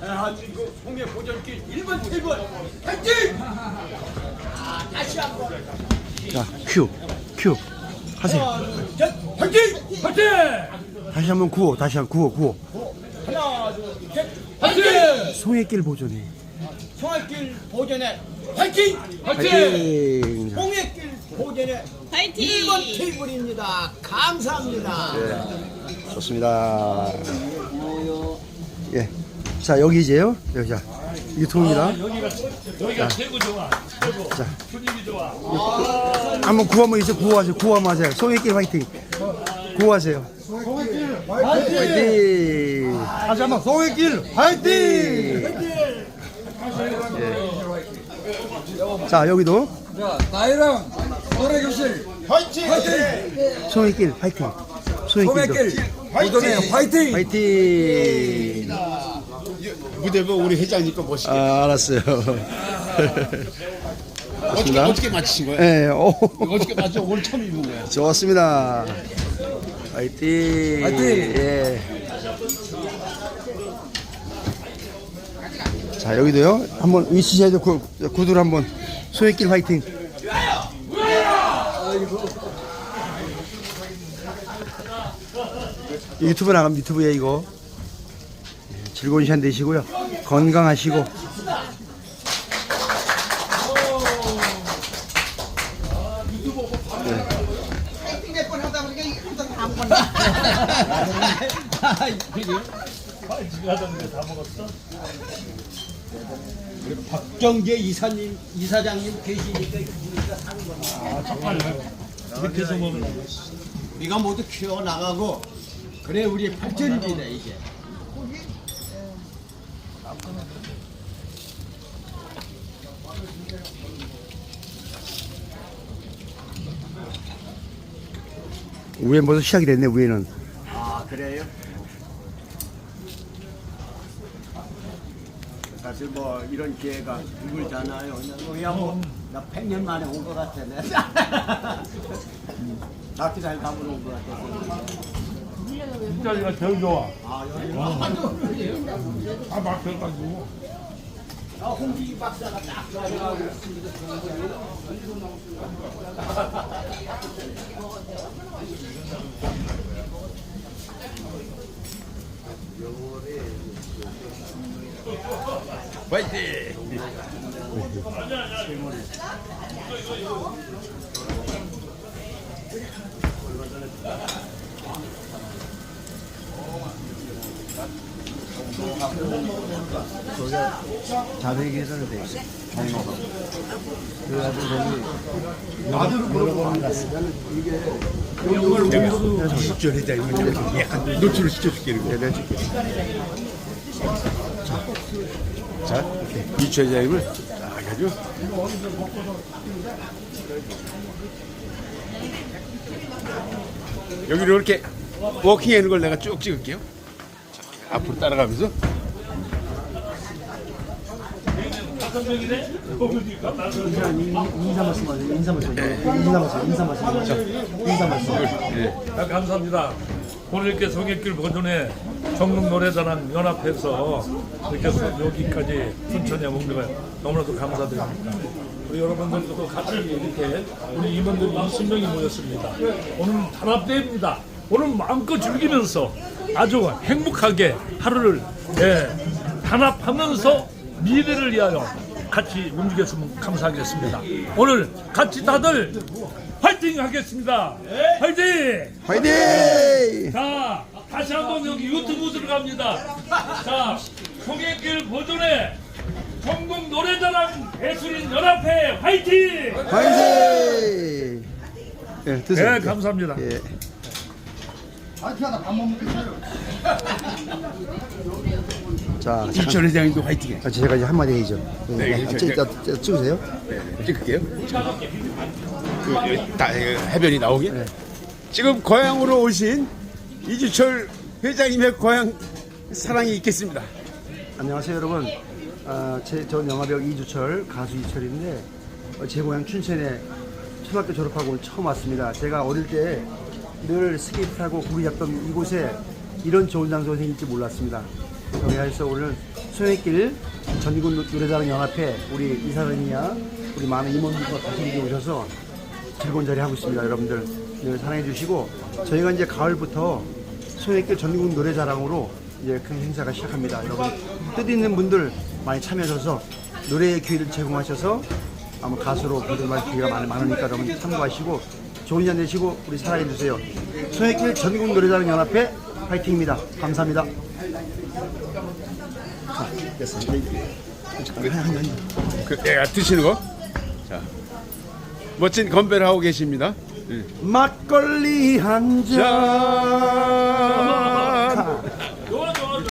대한민국 송해 보존길 1번 7번 행진! 아, 다시 한 번 자, 큐, 큐. 하세요. 행진! 파이팅! 다시 한번 구호, 다시 한번 구호, 구호. 파이팅! 송해길 보존해. 송해길 보존에 파이팅! 파이팅! 자, 송해길 보존에 파이팅! 1번 테이블입니다 감사합니다 좋습니다. 예. 자, 여기 이제요. 여기 자. 이게 통입니다. 여기가 여기가 최고 좋아. 최고. 자. 분위기 좋아. 한번 구호 한번 이제 구호하세요. 구호 한번 하세요. 송해길 화이팅. 구호하세요. 화이팅! 다시 한번 송해길 화이팅! 예. 자, 여기도 자, 나이랑 노래교실 화이팅! 화이팅! 송해길 화이팅. 송해길도 송해길 도전해 화이팅! 화이팅! 무대 보 우리 회장님 거 멋있게 아, 알았어요. 어떻게 어떻게 맞히신 거예요? 예, 오. 어떻게 맞죠? 오늘 처음 입은 거야. 좋습니다. 화이팅! 화이팅! 예. 자, 여기도요. 한번 구, 구두를 한번 소액길 화이팅. 유튜브 나가면 유튜브에 이거 예, 즐거운 시간 되시고요. 건강하시고 박정재 이사님 이사장님 계시니까 이거 우리가 사는 거야 밑에서 먹는 우리가 모두 키워 나가고 그래 우리 발전입니다 이게 위에 벌써 시작이 됐네 위에는. 아 그래요? 사실 뭐 이런 기회가 드물잖아요. 그냥 뭐나 100년 만에 온 것 같아네. 낙지잘 담으러 온것 같아서. 자리가 제일 좋아. 아 여기 다 막혀가지고. 아, 홍진기 박사가 딱 좋아요. 화이팅! 자백에서는 돼 있어. 경로가. 그래가지고 저기 여러 번 갔어. 내가 식전 회장님은 약간 노출을 시켜줄게 이거. 내가 줄게. 자, 이주 회장님을 딱 해가지고 여기로 이렇게 워킹하는 걸 내가 쭉 찍을게요. 자, 앞으로 따라가면서 인사 말씀 하세요. 인사 말씀. 인사 말씀. 인사 말씀. 인사 말씀. 아, 감사합니다. 오늘 이렇게 송해길 보존에 정릉 노래자랑 연합해서 이렇게 서- 여기까지 순천에 온 거에 너무나도 감사드립니다. 우리 여러분들도 같이 이렇게 우리 임원들이 20명이 모였습니다. 오늘 단합대회입니다. 오늘 마음껏 즐기면서 아주 행복하게 하루를 예, 단합하면서 미래를 위하여 같이 움직였으면 감사하겠습니다. 오늘 같이 다들 화이팅 하겠습니다. 화이팅! 화이팅! 자, 다시 한번 여기 유튜브 들어갑니다. 자, 송해길 보존에 전국 노래자랑 예술인 연합회 화이팅! 화이팅! 예, 드세요. 네, 감사합니다. 예. 자. 이주 회장님도 화이팅 해. 아, 제가 이제 한마디 해야죠. 네, 네, 저- 찍, 저- 찍, 찍으세요. 찍을게요. 그, 여기 다 예, 해변이 나오게. 지금 고향으로 오신 이주철 회장님의 고향 사랑이 있겠습니다. 안녕하세요 여러분 아, 제, 전 영화배우 이주철 가수 이철인데 어, 제 고향 춘천에 초등학교 졸업하고 오늘 처음 왔습니다 제가 어릴 때 늘 스케이트 타고 구기 잡던 이곳에 이런 좋은 장소가 생길지 몰랐습니다 그래서 오늘 소액길 전국 노래자랑 연합회 우리 이사장이야 우리 많은 임원들과 가족들이 오셔서 즐거운 자리 하고 있습니다 여러분들 늘 사랑해 주시고 저희가 이제 가을부터 소액길 전국 노래자랑으로 이제 큰 행사가 시작합니다. 여러분 뜻 있는 분들 많이 참여하셔서 노래의 기회를 제공하셔서 아마 가수로 보존할 기회가 많, 많으니까 여러분 참고하시고 좋은 시간 되시고 우리 사랑해 주세요. 소액길 전국 노래자랑 연합회 파이팅입니다. 감사합니다. 자, 됐습니다. 잠깐 한, 한, 한. 그, 예, 드시는 거. 자, 멋진 건배를 하고 계십니다. 막걸리 한 잔. 자,